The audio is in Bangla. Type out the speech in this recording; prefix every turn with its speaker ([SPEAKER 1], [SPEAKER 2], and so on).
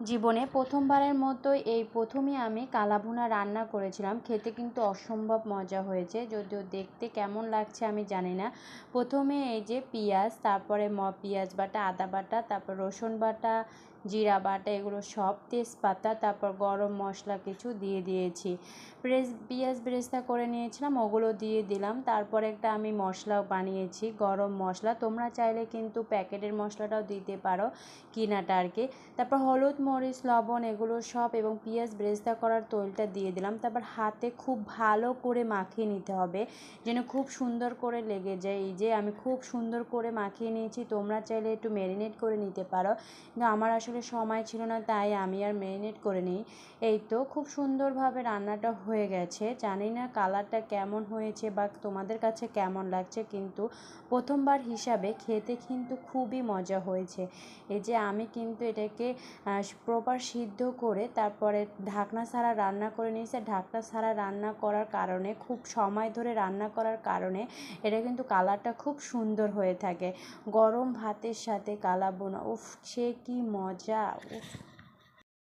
[SPEAKER 1] জীবনে প্রথমবারের মতো এই প্রথমই আমি কালাভুনা রান্না করেছিলাম। খেতে কিন্তু অসম্ভব মজা হয়েছে। যদিও দেখতে কেমন লাগছে আমি জানি না। প্রথমে এই যে পেঁয়াজ, তারপরে ম, পেঁয়াজ বাটা, আদা বাটা, তারপর রসুন বাটা, জিরা বাটা, এগুলো সব তেজপাতা, তারপর গরম মশলা কিছু দিয়ে দিয়েছি। প্রেস পেঁয়াজ ব্রেস্তা করে নিয়েছিলাম, ওগুলো দিয়ে দিলাম। তারপর একটা আমি মশলাও বানিয়েছি, গরম মশলা। তোমরা চাইলে কিন্তু প্যাকেটের মশলাটাও দিতে পারো কিনাটা আর কি তারপর হলুদ মরিচ, লবণ এগুলো সব এবং পেঁয়াজ ব্রেস্তা করার তৈলটা দিয়ে দিলাম। তারপর হাতে খুব ভালো করে মাখিয়ে নিতে হবে, যেন খুব সুন্দর করে লেগে যায়। এই যে আমি খুব সুন্দর করে মাখিয়ে নিয়েছি, তোমরা চাইলে একটু ম্যারিনেট করে নিতে পারো। কিন্তু আমার আসলে সময় ছিল না, তাই আমি আর ম্যারিনেট করে নিই। এই তো খুব সুন্দরভাবে রান্নাটা হয়ে গেছে। জানি না কালারটা কেমন হয়েছে বা তোমাদের কাছে কেমন লাগছে, কিন্তু প্রথমবার হিসাবে খেতে কিন্তু খুবই মজা হয়েছে। এই যে আমি কিন্তু এটাকে প্রপার সিদ্ধ করে তারপরে ঢাকনা ছাড়া রান্না করে নিয়েছে। ঢাকনা ছাড়া রান্না করার কারণে, খুব সময় ধরে রান্না করার কারণে এটা কিন্তু কালারটা খুব সুন্দর হয়ে থাকে। গরম ভাতের সাথে কালা বোনা উফ, সে কি মজা, উফ।